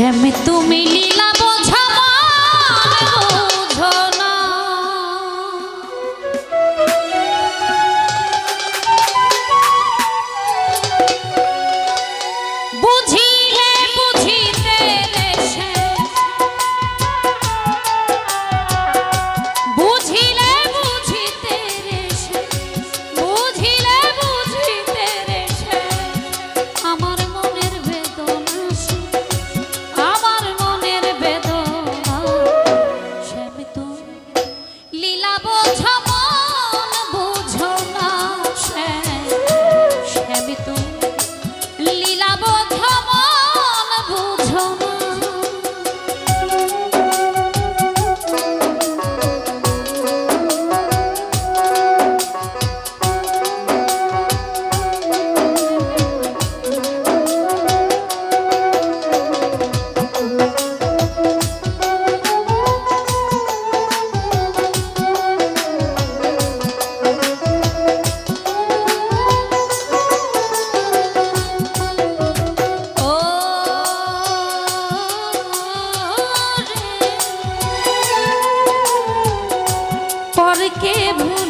শ্যাম তুমি লীলা কে ভুল